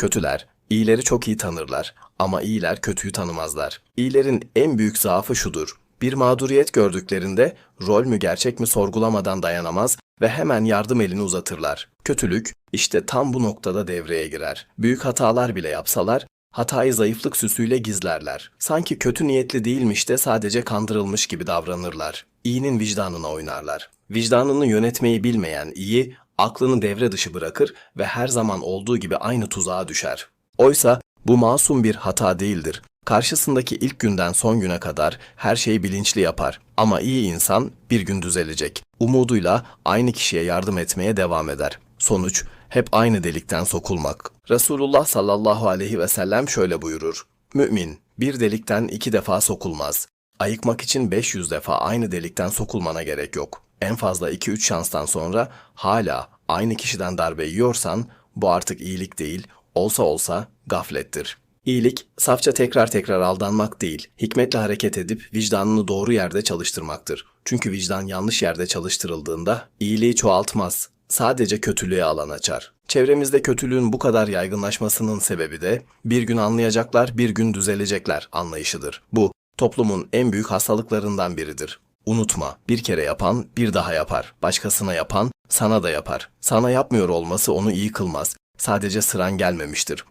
Kötüler, iyileri çok iyi tanırlar ama iyiler kötüyü tanımazlar. İyilerin en büyük zaafı şudur. Bir mağduriyet gördüklerinde rol mü gerçek mi sorgulamadan dayanamaz ve hemen yardım elini uzatırlar. Kötülük işte tam bu noktada devreye girer. Büyük hatalar bile yapsalar hatayı zayıflık süsüyle gizlerler. Sanki kötü niyetli değilmiş de sadece kandırılmış gibi davranırlar. İyinin vicdanına oynarlar. Vicdanını yönetmeyi bilmeyen iyi aklını devre dışı bırakır ve her zaman olduğu gibi aynı tuzağa düşer. Oysa bu masum bir hata değildir. Karşısındaki ilk günden son güne kadar her şeyi bilinçli yapar. Ama iyi insan bir gün düzelecek. Umuduyla aynı kişiye yardım etmeye devam eder. Sonuç hep aynı delikten sokulmak. Resulullah sallallahu aleyhi ve sellem şöyle buyurur. Mümin bir delikten iki defa sokulmaz. Ayıkmak için 500 defa aynı delikten sokulmana gerek yok. En fazla 2-3 şanstan sonra hala aynı kişiden darbe yiyorsan bu artık iyilik değil, olsa olsa gaflettir. İyilik, safça tekrar tekrar aldanmak değil, hikmetle hareket edip vicdanını doğru yerde çalıştırmaktır. Çünkü vicdan yanlış yerde çalıştırıldığında iyiliği çoğaltmaz, sadece kötülüğe alan açar. Çevremizde kötülüğün bu kadar yaygınlaşmasının sebebi de bir gün anlayacaklar, bir gün düzelecekler anlayışıdır. Bu toplumun en büyük hastalıklarından biridir. Unutma, bir kere yapan bir daha yapar. Başkasına yapan sana da yapar. Sana yapmıyor olması onu iyi kılmaz. Sadece sıran gelmemiştir.